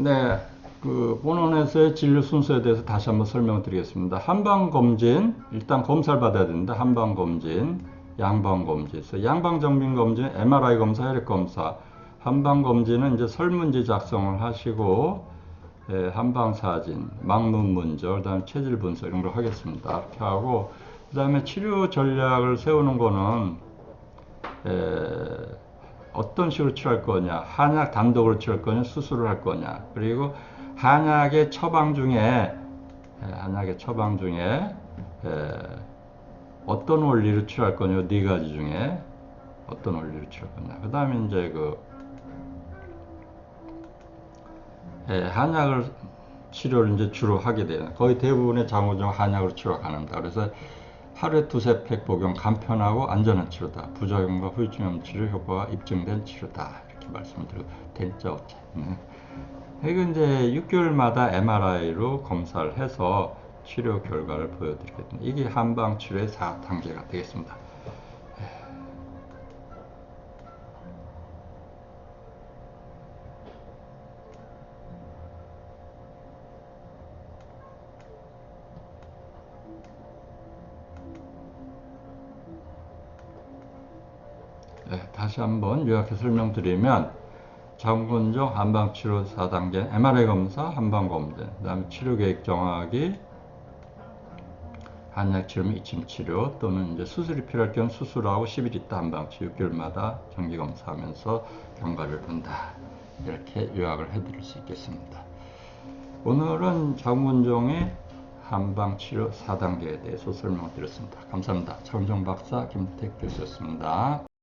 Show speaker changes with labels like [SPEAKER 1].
[SPEAKER 1] 네, 그 본원에서의 진료 순서에 대해서 다시 한번 설명을 드리겠습니다. 한방 검진 일단 검사를 받아야 됩니다. 한방 검진, 양방 검진, 양방 정밀 검진, MRI 검사, 혈액 검사. 한방 검진은 이제 설문지 작성을 하시고 예, 한방 사진, 망문 문저, 그다음에 체질 분석 이런 걸 하겠습니다. 이렇게 하고 그다음에 치료 전략을 세우는 거는 에, 어떤 식으로 치료할 거냐, 한약 단독으로 치료할 거냐, 수술을 할 거냐, 그리고 한약의 처방 중에 에, 한약의 처방 중에 에, 어떤 원리로 치료할 거냐, 네 가지 중에 어떤 원리로 치료할 거냐. 그 다음에 이제 그 예, 한약을 치료를 이제 주로 하게 돼요. 거의 대부분의 장호정 한약으로 치료가는다. 그래서 하루에 두세 팩 복용 간편하고 안전한 치료다. 부작용과 후유증 없는 치료 효과가 입증된 치료다. 이렇게 말씀드리고 된자 없자. 네. 이거 이제 6개월마다 MRI로 검사를 해서 치료 결과를 보여드리겠습니다. 이게 한방 치료의 4단계가 되겠습니다. 다시 한번 요약해 설명드리면 장군종 한방치료 4단계 MRI 검사 한방검진 그 다음에 치료계획 정하기 한약치료면 이침치료 또는 이제 수술이 필요할 경우 수술하고 10일 있다 한방치료 6개월마다 정기검사하면서 경과를 본다. 이렇게 요약을 해드릴 수 있겠습니다. 오늘은 장군종의 한방치료 4단계에 대해서 설명드렸습니다. 감사합니다. 장군종 박사 김택 교수였습니다